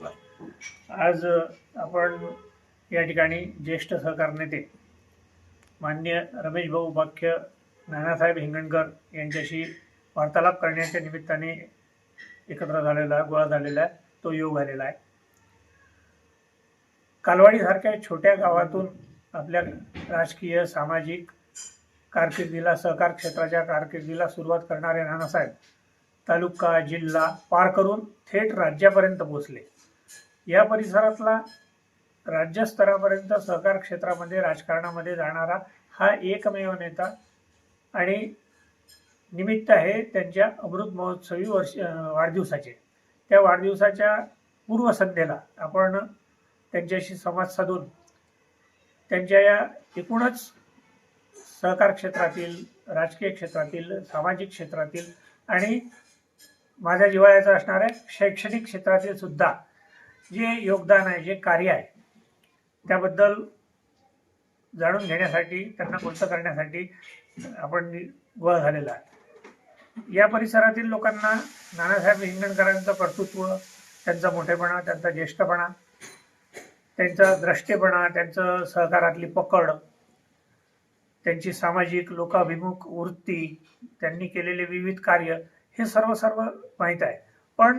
नमस्कार आज आपण या ठिकाणी ज्येष्ठ सहकार नेते मान्य रमेश भाऊ बाख्य नानासाहेब हिंगणकर यांच्याशी वार्तालाप करण्याच्या निमित्ताने एकत्र झालेला गोळा झालेला आहे तो योग झालेला आहे. कालवाडीसारख्या छोट्या गावातून आपल्या राजकीय सामाजिक कारकिर्दीला सहकार क्षेत्राच्या कारकिर्दीला सुरुवात करणारे नानासाहेब तालुका जिल्हा पार करून थेट राज्यापर्यंत पोहोचले. या परिसरातला राज्यस्तरापर्यंत सहकार क्षेत्रामध्ये राजकारणामध्ये जाणारा हा एकमेव नेता आणि निमित्त आहे त्यांच्या अमृत महोत्सवी वर्ष वाढदिवसाचे. त्या वाढदिवसाच्या पूर्वसंध्येला आपण त्यांच्याशी संवाद साधून त्यांच्या या एकूणच सहकार क्षेत्रातील राजकीय क्षेत्रातील सामाजिक क्षेत्रातील आणि माझ्या जिवाळ्याचा असणाऱ्या शैक्षणिक क्षेत्रातील सुद्धा जे योगदान आहे जे कार्य आहे त्याबद्दल जाणून घेण्यासाठी त्यांना बोलतं करण्यासाठी आपण गोळा झालेला आहे या परिसरातील लोकांना नानासाहेब हिंगणकरांचं कर्तृत्व त्यांचा मोठेपणा त्यांचा ज्येष्ठपणा त्यांचा द्रष्टेपणा त्यांचं सहकारातली पकड त्यांची सामाजिक लोकाभिमुख वृत्ती त्यांनी केलेले विविध कार्य हे सर्व सर्व माहीत आहे. पण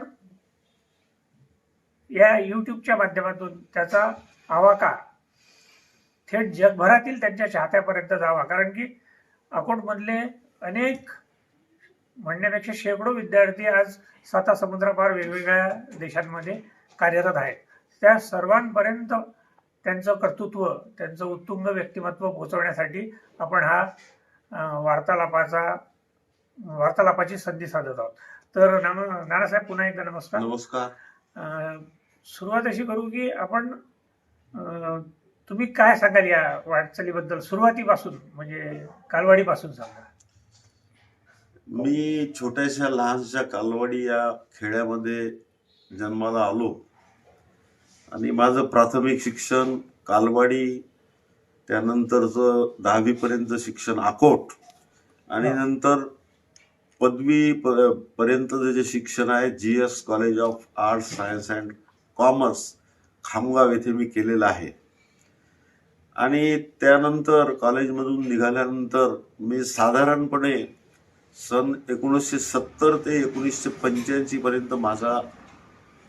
या यूट्यूबच्या माध्यमातून त्याचा आवाका थेट जगभरातील त्यांच्या चाहत्यापर्यंत जावा. कारण की अकोटमधले अनेक म्हणण्यापेक्षा शेकडो विद्यार्थी आज साता समुद्रापार वेगवेगळ्या देशांमध्ये कार्यरत आहेत. त्या सर्वांपर्यंत त्यांचं कर्तृत्व त्यांचं उत्तुंग व्यक्तिमत्व पोहोचवण्यासाठी आपण हा वार्तालापाचा वार्तालापाची संधी साधत आहोत. तर नाना नानासाहेब पुन्हा एकदा नमस्कार. नमस्कार. सुरुवात अशी करू की आपण तुम्ही काय सांगाल या वाटचालीबद्दल? सुरुवातीपासून म्हणजे कालवाडीपासून सांगा. मी छोट्याशा लहानशा कालवाडी या खेड्यामध्ये जन्माला आलो. आणि माझं प्राथमिक शिक्षण कालवाडी त्यानंतरचं दहावीपर्यंत शिक्षण आकोट आणि. नंतर पदवी पर्यंतचं जे शिक्षण आहे G S college of arts science and commerce Khamgaon येथे मी केलेलं आहे. आणि त्यानंतर कॉलेजमधून निघाल्यानंतर मी साधारणपणे सन एकोणीसशे सत्तर ते एकोणीसशे पंच्याऐंशी पर्यंत माझा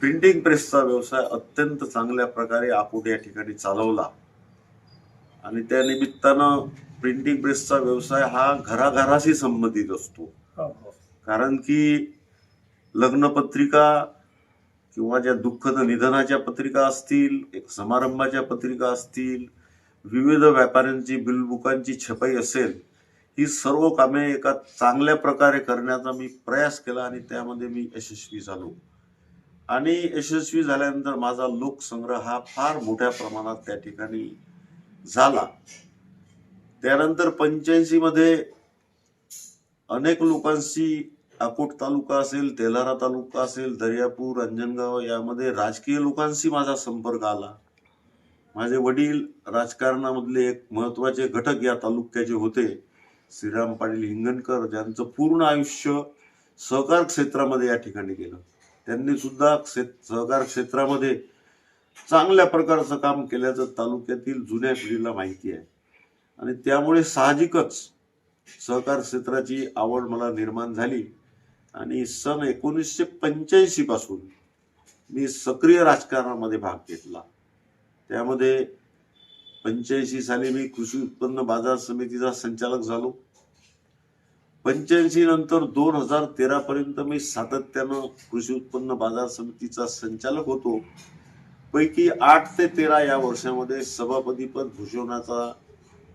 प्रिंटिंग प्रेसचा व्यवसाय अत्यंत चांगल्या प्रकारे आकोट या ठिकाणी चालवला. आणि त्या निमित्तानं प्रिंटिंग प्रेसचा व्यवसाय हा घराघराशी संबंधित असतो. हो हो. कारण की लग्नपत्रिका किंवा ज्या दुःखद निधनाच्या पत्रिका असतील एक समारंभाच्या पत्रिका असतील विविध व्यापाऱ्यांची बिलबुकांची छपाई असेल ही सर्व कामे एका चांगल्या प्रकारे करण्याचा मी प्रयास केला आणि त्यामध्ये मी यशस्वी झालो. आणि यशस्वी झाल्यानंतर माझा लोकसंग्रह हा फार मोठ्या प्रमाणात त्या ठिकाणी झाला. त्यानंतर पंच्याऐंशीमध्ये अनेक लोकांशी अकोट तालुका असेल तेलारा तालुका असेल दर्यापूर अंजनगाव यामध्ये राजकीय लोकांशी माझा संपर्क आला. माझे वडील राजकारणामधले एक महत्त्वाचे घटक या तालुक्याचे होते. श्रीराम पाटील हिंगणकर ज्यांचं पूर्ण आयुष्य सहकार क्षेत्रामध्ये या ठिकाणी गेलं. त्यांनी सुद्धा क्षे- सहकार क्षेत्रामध्ये चांगल्या प्रकारचं काम केल्याचं तालुक्यातील जुन्या पिढीला माहिती आहे. आणि त्यामुळे साहजिकच सहकार क्षेत्राची आवड मला निर्माण झाली. आणि सन एकोणीसशे पंच्याऐंशी पासून मी सक्रिय राजकारणामध्ये भाग घेतला. त्यामध्ये पंच्याऐंशी साली मी कृषी उत्पन्न बाजार समितीचा संचालक झालो. पंच्याऐंशी नंतर दोन हजार तेरा पर्यंत मी सातत्यानं कृषी उत्पन्न बाजार समितीचा संचालक होतो. पैकी आठ ते तेरा या वर्षामध्ये सभापतीपद भूषवण्याचा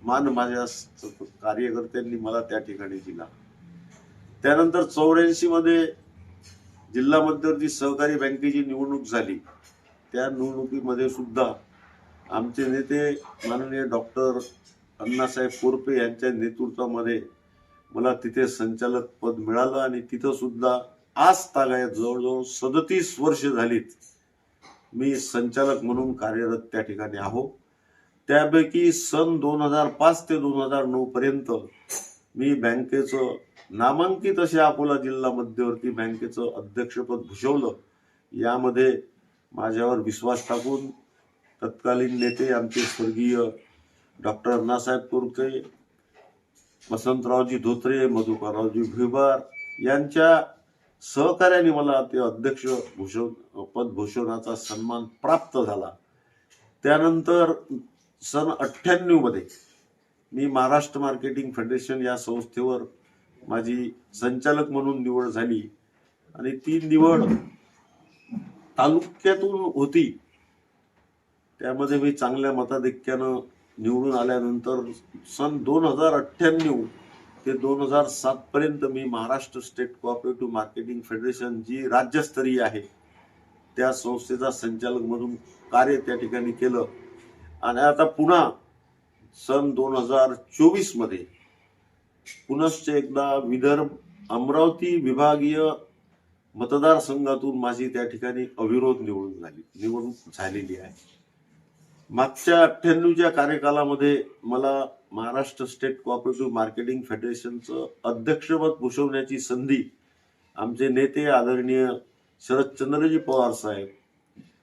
मान माझ्या कार्यकर्त्यांनी मला त्या ठिकाणी दिला. त्यानंतर चौऱ्याऐंशी मध्ये जिल्हा मध्यवर्ती सहकारी बँकेची निवडणूक झाली. त्या निवडणुकीमध्ये सुद्धा आमचे नेते माननीय डॉक्टर अण्णासाहेब कोरपे यांच्या नेतृत्वामध्ये मला तिथे संचालक पद मिळालं आणि तिथं सुद्धा आज तागायत जवळजवळ सदतीस वर्ष झालीत मी संचालक म्हणून कार्यरत त्या ठिकाणी आहो. त्यापैकी सन दोन हजार पाच ते दोन हजार नऊ पर्यंत मी बँकेचं नामांकित अशा अकोला जिल्हा मध्यवर्ती बँकेचं अध्यक्षपद भूषवलं यामध्ये माझ्यावर विश्वास टाकून तत्कालीन नेते आमचे स्वर्गीय डॉक्टर अण्णासाहेब कोरके वसंतरावजी धोत्रे मधुकररावजी भिबार यांच्या सहकार्याने मला ते अध्यक्ष भूषण पदभूषणाचा सन्मान प्राप्त झाला. त्यानंतर सन अठ्ठ्याण्णवमध्ये मी महाराष्ट्र मार्केटिंग फेडरेशन या संस्थेवर माझी संचालक म्हणून निवड झाली. आणि ती निवड तालुक्यातून होती. त्यामध्ये मी चांगल्या मताधिक्यानं निवडून आल्यानंतर सन दोन हजार अठ्ठ्याण्णव ते दोन हजार सात पर्यंत मी Maharashtra state cooperative marketing federation जी राज्यस्तरीय आहे त्या संस्थेचा संचालक म्हणून कार्य त्या ठिकाणी केलं. आणि आता पुन्हा सन दोन हजार चोवीसमध्ये पुनश्च एकदा विदर्भ अमरावती विभागीय मतदारसंघातून माझी त्या ठिकाणी अविरोध निवडून झाली निवडणूक झालेली आहे. मागच्या अठ्ठ्याण्णवच्या कार्यकालामध्ये मला महाराष्ट्र स्टेट कॉपरेटिव्ह मार्केटिंग फेडरेशनचं अध्यक्षपद भूषवण्याची संधी आमचे नेते आदरणीय शरदचंद्रजी पवार साहेब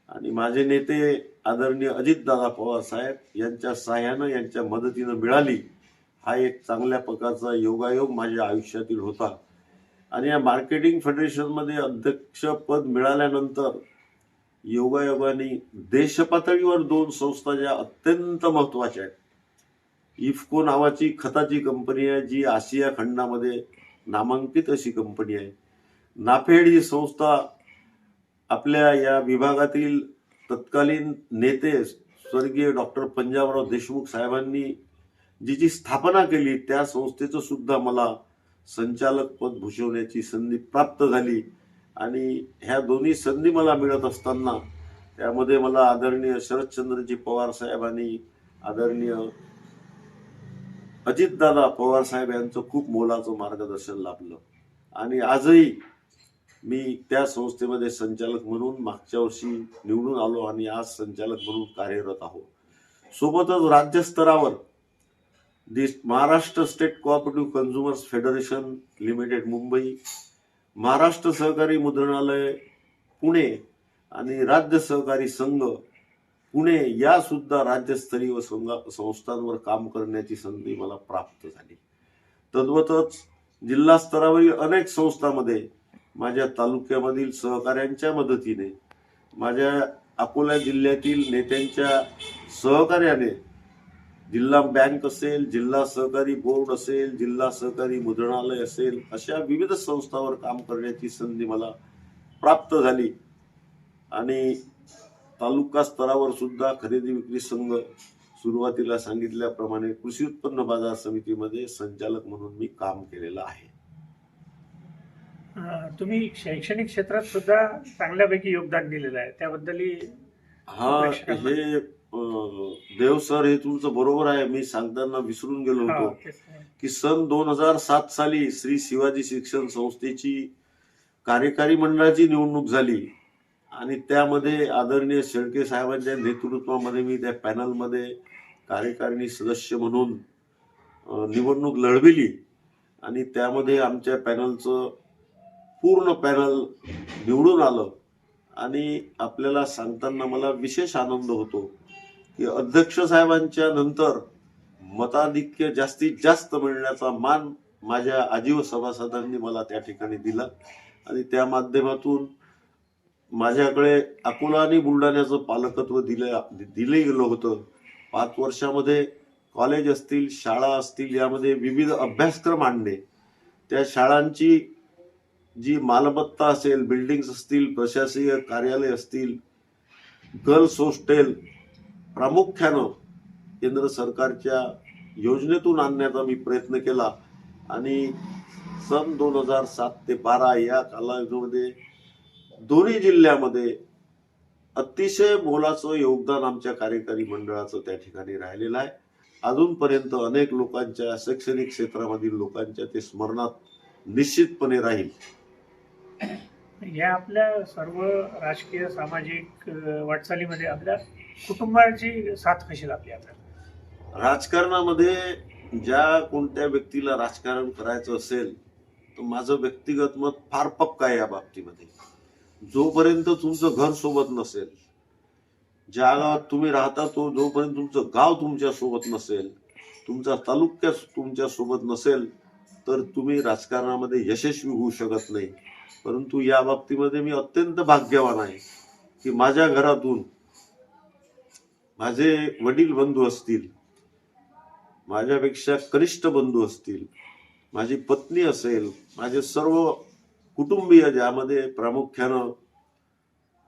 आणि माझे नेते आदरणीय अजितदादा पवार साहेब यांच्या सहाय्यानं यांच्या मदतीनं मिळाली. हा एक चांगल्या प्रकारचा योगायोग माझ्या आयुष्यातील होता. आणि या मार्केटिंग फेडरेशनमध्ये अध्यक्षपद मिळाल्यानंतर योगायोगाने देशपातळीवर दोन संस्था ज्या अत्यंत महत्त्वाच्या आहेत. इफ्को नावाची खताची कंपनी आहे जी आशिया खंडामध्ये नामांकित अशी कंपनी आहे. नाफेड ही संस्था आपल्या या विभागातील तत्कालीन नेते स्वर्गीय डॉक्टर पंजाबराव देशमुख साहेबांनी जी जी स्थापना केली त्या संस्थेचं सुद्धा मला संचालक पद भूषवण्याची संधी प्राप्त झाली. आणि ह्या दोन्ही संधी मला मिळत असताना त्यामध्ये मला आदरणीय शरदचंद्रजी पवार साहेब आणि आदरणीय अजितदादा पवार साहेब यांचं खूप मोलाचं मार्गदर्शन लाभलं. आणि आजही मी त्या संस्थेमध्ये संचालक म्हणून मागच्या वर्षी निवडून आलो आणि आज संचालक म्हणून कार्यरत आहोत सोबतच राज्यस्तरावर the Maharashtra state cooperative consumers federation limited Mumbai Maharashtra सहकारी मुद्रणालय पुणे आणि राज्य सहकारी संघ पुणे या सुद्धा राज्यस्तरीय संघा संस्थांवर काम करण्याची संधी मला प्राप्त झाली. तद्वतच जिल्हा स्तरावरील अनेक संस्थांमध्ये माझ्या तालुक्यामधील सहकाऱ्यांच्या मदतीने माझ्या अकोला जिल्ह्यातील नेत्यांच्या सहकार्याने जिल्हा बँक असेल जिल्हा सहकारी बोर्ड असेल जिल्हा सहकारी मुद्रणालय असेल अशा विविध संस्थांवर काम करण्याची संधी मला प्राप्त झाली. आणि तालुका स्तरावर सुद्धा खरेदी विक्री संघ सुरुवातीला सांगितल्याप्रमाणे कृषी उत्पन्न बाजार समितीमध्ये संचालक म्हणून मी काम केलेलं आहे. तुम्ही शैक्षणिक क्षेत्रात सुद्धा चांगल्यापैकी योगदान दिलेलं आहे. त्याबद्दलही हा हे देव सर हे तुमचं बरोबर आहे. मी सांगताना विसरून गेलो होतो. की सन दोन हजार सात साली श्री शिवाजी शिक्षण संस्थेची कार्यकारी मंडळाची निवडणूक झाली. आणि त्यामध्ये आदरणीय शेळके साहेबांच्या नेतृत्वामध्ये मी त्या पॅनलमध्ये कार्यकारिणी सदस्य म्हणून निवडणूक लढविली. आणि त्यामध्ये आमच्या पॅनलचं पूर्ण पॅनल निवडून आलं. आणि आपल्याला सांगताना मला विशेष आनंद होतो. की अध्यक्ष साहेबांच्या नंतर मताधिक्य जास्तीत जास्त मिळण्याचा मान माझ्या आजीव सभासदांनी मला त्या ठिकाणी दिला. आणि त्या माध्यमातून माझ्याकडे अकोला आणि बुलढाण्याचं पालकत्व दिलं दिले गेलं होतं. पाच वर्षामध्ये कॉलेज असतील शाळा असतील यामध्ये विविध अभ्यासक्रम आणणे त्या शाळांची जी मालमत्ता असेल बिल्डिंग्स असतील प्रशासकीय कार्यालय असतील गर्ल्स हॉस्टेल प्रामुख्यानं केंद्र सरकारच्या योजनेतून आणण्याचा मी प्रयत्न केला. आणि सन दोन हजार सात ते बारा या कालावधीमध्ये दोन्ही जिल्ह्यामध्ये अतिशय मोलाचं योगदान आमच्या कार्यकारी मंडळाचं त्या ठिकाणी राहिलेलं आहे. अजूनपर्यंत अनेक लोकांच्या शैक्षणिक क्षेत्रामधील लोकांच्या ते स्मरणात निश्चितपणे राहील. या आपल्या सर्व राजकीय सामाजिक वाटचालीमध्ये आपल्या कुटुंबाची साथ कशी लागली आता? राजकारणामध्ये ज्या कोणत्या व्यक्तीला राजकारण करायचं असेल तर माझं व्यक्तिगत मत फार पक्का आहे या बाबतीमध्ये. जोपर्यंत तुमचं घर सोबत नसेल ज्या गावात तुम्ही राहता तो जोपर्यंत तुमचं गाव तुमच्यासोबत नसेल तुमचा तालुक्या तुमच्यासोबत नसेल तर तुम्ही राजकारणामध्ये यशस्वी होऊ शकत नाही. परंतु या बाबतीमध्ये मी अत्यंत भाग्यवान आहे की माझ्या घरातून माझे वडील बंधू असतील माझ्यापेक्षा कनिष्ठ बंधू असतील माझी पत्नी असेल माझे सर्व कुटुंबीय ज्यामध्ये प्रामुख्यानं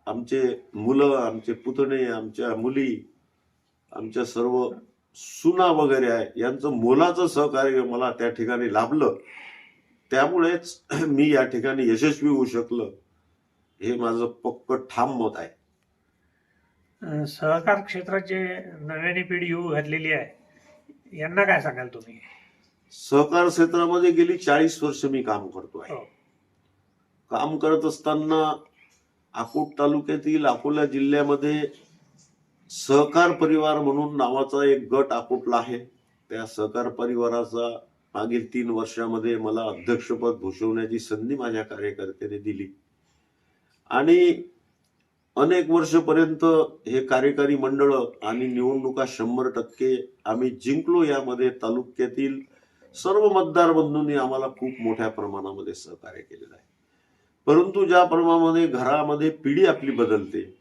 आमचे मुलं आमचे पुतणे आमच्या मुली आमच्या सर्व सुना वगैरे आहे यांचं मोलाचं सहकार्य मला त्या ठिकाणी लाभलं. त्यामुळेच मी या ठिकाणी यशस्वी होऊ शकलं. हे माझं पक्क ठाम मत आहे. सहकार क्षेत्रात जे नव्याने पिढी येऊ घातलेली आहे. यांना काय सांगाल तुम्ही? सहकार क्षेत्रामध्ये गेली चाळीस वर्ष मी काम करतो आहे हो. काम करत असताना अकोट तालुक्यातील अकोला जिल्ह्यामध्ये सहकार परिवार म्हणून नावाचा एक गट अकोटला आहे. त्या सहकार परिवाराचा मागील तीन वर्षामध्ये मला अध्यक्षपद भूषवण्याची संधी माझ्या कार्यकर्त्याने दिली. आणि अनेक वर्षपर्यंत हे कार्यकारी मंडळ आणि निवडणुका शंभर टक्के आम्ही जिंकलो. यामध्ये तालुक्यातील सर्व मतदार बंधूंनी आम्हाला खूप मोठ्या प्रमाणामध्ये सहकार्य केलेलं आहे. परंतु ज्या प्रमाणामध्ये घरामध्ये पिढी आपली बदलते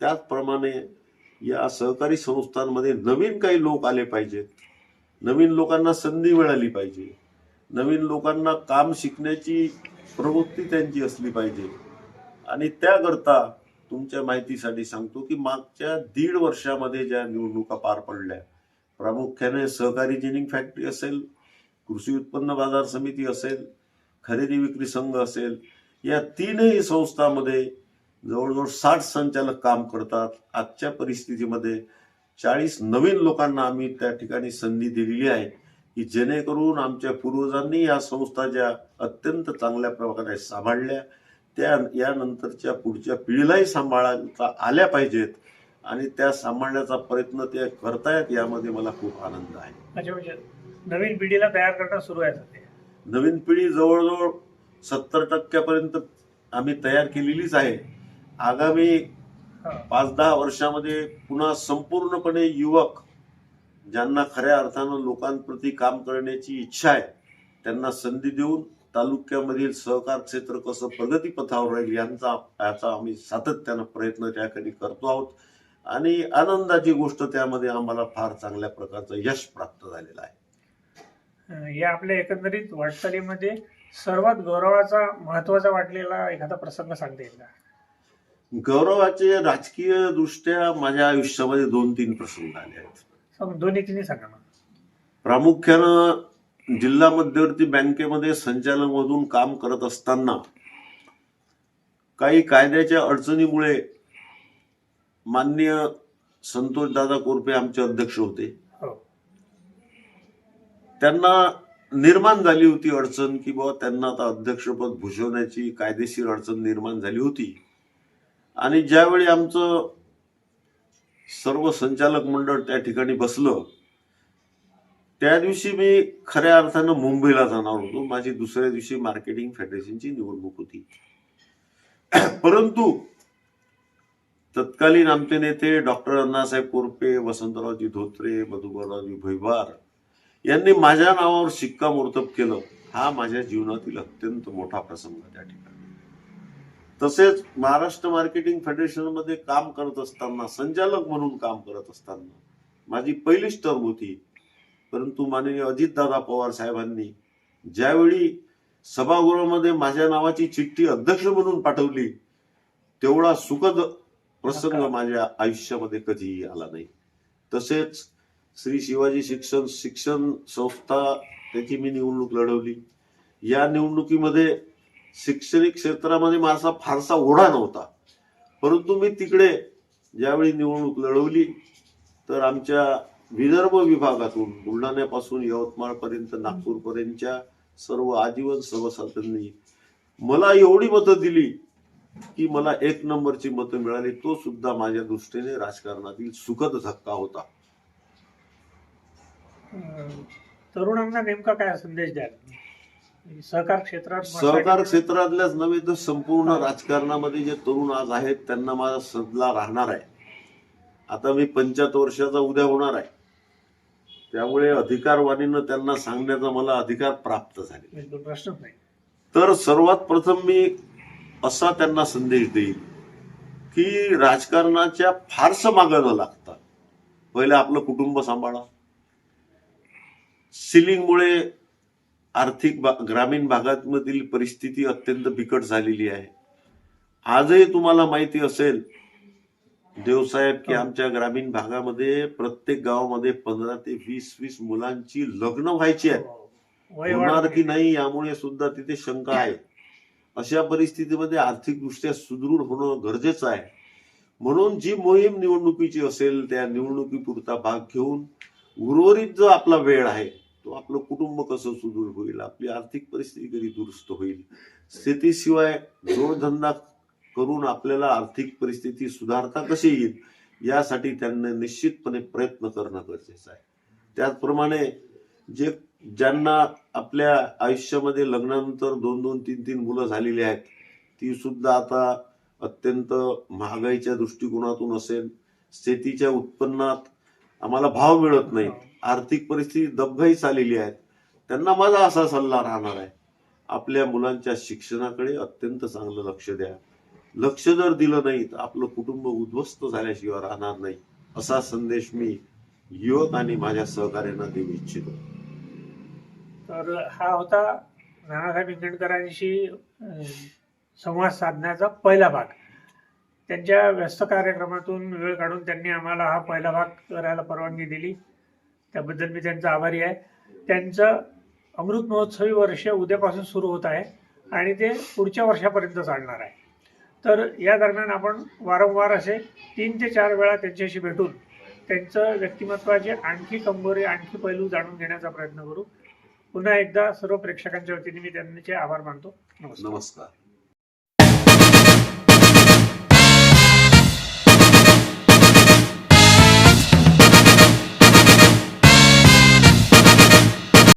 त्याचप्रमाणे या सहकारी संस्थांमध्ये नवीन काही लोक आले पाहिजेत. नवीन लोकांना संधी मिळाली पाहिजे. नवीन लोकांना काम शिकण्याची प्रवृत्ती त्यांची असली पाहिजे. आणि त्याकरता तुमच्या माहितीसाठी सांगतो की मागच्या दीड वर्षामध्ये ज्या निवडणुका पार पडल्या प्रामुख्याने सहकारी जिनिंग फॅक्टरी असेल कृषी उत्पन्न बाजार समिती असेल खरेदी विक्री संघ असेल या तीनही संस्थांमध्ये जवळजवळ साठ संचालक काम करतात. आजच्या परिस्थितीमध्ये चाळीस नवीन लोकांना आम्ही त्या ठिकाणी संधी दिलेली आहे की जेणेकरून आमच्या पूर्वजांनी या संस्था ज्या अत्यंत चांगल्या प्रकारे सांभाळल्या त्या यानंतरच्या पुढच्या पिढीलाही सांभाळता आल्या पाहिजेत आणि त्या सांभाळण्याचा प्रयत्न ते करतायत यामध्ये मला खूप आनंद आहे. अच्छा म्हणजे नवीन पिढीला तयार करणं सुरू आहे सध्या. नवीन पिढी जवळजवळ सत्तर टक्क्यापर्यंत आम्ही तयार केलेलीच आहे. आगामी. पाच दहा वर्षामध्ये पुन्हा संपूर्णपणे युवक ज्यांना खऱ्या अर्थानं लोकांप्रती काम करण्याची इच्छा आहे त्यांना संधी देऊन तालुक्यामधील सहकार क्षेत्र कसं प्रगतीपथावर राहील यांचा याचा आम्ही सातत्यानं प्रयत्न त्याकडे करतो आहोत. आणि आनंदाची गोष्ट त्यामध्ये आम्हाला फार चांगल्या प्रकारचं यश प्राप्त झालेलं आहे. या आपल्या एकंदरीत वाटचालीमध्ये सर्वात गौरवाचा महत्त्वाचा वाटलेला एखादा प्रसंग सांगता येईल का? गौरवाचे राजकीय दृष्ट्या माझ्या आयुष्यामध्ये दोन तीन प्रसंग आले आहेत. दोन्ही तिन्ही सांगा प्रामुख्यानं जिल्हा मध्यवर्ती बँकेमध्ये संचालक मधून काम करत असताना काही कायद्याच्या अडचणीमुळे मान्य संतोष दादा कोरपे आमचे अध्यक्ष होते. हो. त्यांना निर्माण झाली होती अडचण की बाबा त्यांना आता अध्यक्षपद भूषवण्याची कायदेशीर अडचण निर्माण झाली होती. आणि ज्यावेळी आमचं सर्व संचालक मंडळ त्या ठिकाणी बसलं त्या दिवशी मी खऱ्या अर्थानं मुंबईला जाणार होतो. माझी दुसऱ्या दिवशी मार्केटिंग फेडरेशनची निवडणूक होती. परंतु तत्कालीन आमचे नेते डॉक्टर अण्णासाहेब कोरपे वसंतरावजी धोत्रे मधुकररावजी भैवार यांनी माझ्या नावावर शिक्कामोर्तब केलं. हा माझ्या जीवनातील अत्यंत मोठा प्रसंग त्या ठिकाणी. तसेच महाराष्ट्र मार्केटिंग फेडरेशनमध्ये काम करत असताना संचालक म्हणून काम करत असताना माझी पहिलीच टर्म होती. परंतु माननीय अजितदादा पवार साहेबांनी ज्यावेळी सभागृहामध्ये माझ्या नावाची चिठ्ठी अध्यक्ष म्हणून पाठवली तेवढा सुखद प्रसंग माझ्या आयुष्यामध्ये कधीही आला नाही. तसेच श्री शिवाजी शिक्षण शिक्षण संस्था त्याची मी निवडणूक लढवली. या निवडणुकीमध्ये शैक्षणिक क्षेत्रामध्ये माझा फारसा ओढा नव्हता. परंतु मी तिकडे ज्यावेळी निवडणूक लढवली तर आमच्या विदर्भ विभागातून बुलढाण्यापासून यवतमाळपर्यंत नागपूरपर्यंतच्या सर्व आजीवन सभासदांनी मला एवढी मतं दिली की मला एक नंबरची मतं मिळाली तो सुद्धा माझ्या दृष्टीने राजकारणातील सुखद धक्का होता. तरुणांना नेमका काय संदेश द्याल? सहकार क्षेत्रात सहकार क्षेत्रातल्याच नव्हे तर संपूर्ण राजकारणामध्ये जे तरुण आज आहेत त्यांना माझा सल्ला राहणार आहे. आता मी पंच्याहत्तर वर्षाचा उद्या होणार आहे. त्यामुळे अधिकारवाणीनं त्यांना सांगण्याचा मला अधिकार प्राप्त झाले बिलकुल प्रश्नच नाही. तर सर्वात प्रथम मी असा त्यांना संदेश देईल की राजकारणाच्या फारसं मागं न लागता पहिले आपलं कुटुंब सांभाळा. सिलिंगमुळे आर्थिक भा- ग्रामीण भागामधील परिस्थिती अत्यंत बिकट झालेली आहे. आजही तुम्हाला माहिती असेल देवसाहेब की आमच्या ग्रामीण भागामध्ये प्रत्येक गावामध्ये पंधरा ते वीस वीस मुलांची लग्न व्हायची आहेत. वय होणार की नाही यामुळे सुद्धा तिथे शंका आहे. अशा परिस्थितीमध्ये आर्थिकदृष्ट्या सुदृढ होणं गरजेचं आहे. म्हणून जी मोहीम निवडणुकीची असेल त्या निवडणुकीपुरता भाग घेऊन उर्वरित जो आपला वेळ आहे तो आपलं कुटुंब कसं सुदृढ होईल आपली आर्थिक परिस्थिती कधी दुरुस्त होईल शेतीशिवाय जोडधंदा करून आपल्याला आर्थिक परिस्थिती सुधारता कशी येईल यासाठी त्यांना निश्चितपणे प्रयत्न करणं गरजेचं आहे. त्याचप्रमाणे जे ज्यांना आपल्या आयुष्यामध्ये लग्नानंतर दोन दोन तीन तीन मुलं झालेली आहेत ती सुद्धा आता अत्यंत महागाईच्या दृष्टिकोनातून असेल शेतीच्या उत्पन्नात आम्हाला भाव मिळत नाही आर्थिक परिस्थिती दबघाईच आलेली आहे त्यांना माझा असा सल्ला राहणार आहे. आपल्या मुलांच्या शिक्षणाकडे अत्यंत चांगलं लक्ष द्या. लक्ष जर दिलं नाही तर आपलं कुटुंब उद्ध्वस्त झाल्याशिवाय राहणार नाही असा संदेश मी युवक आणि माझ्या सहकार्यांना देऊ इच्छितो. तर हा होता नानासाहेब इंगणकरांशी संवाद साधण्याचा पहिला भाग. त्यांच्या व्यस्त कार्यक्रमातून वेळ काढून त्यांनी आम्हाला हा पहिला भाग करायला परवानगी दिली. त्याबद्दल मी त्यांचा आभारी आहे. त्यांचं अमृत महोत्सवी वर्ष उद्यापासून सुरू होत आहे आणि ते पुढच्या वर्षापर्यंत चालणार आहे. तर या दरम्यान आपण वारंवार असे तीन ते चार वेळा त्यांच्याशी भेटून त्यांचं व्यक्तिमत्वाचे आणखी कंबोरे आणखी पैलू जाणून घेण्याचा प्रयत्न करू. पुन्हा एकदा सर्व प्रेक्षकांच्या वतीने मी त्यांचे आभार मानतो. नमस्कार.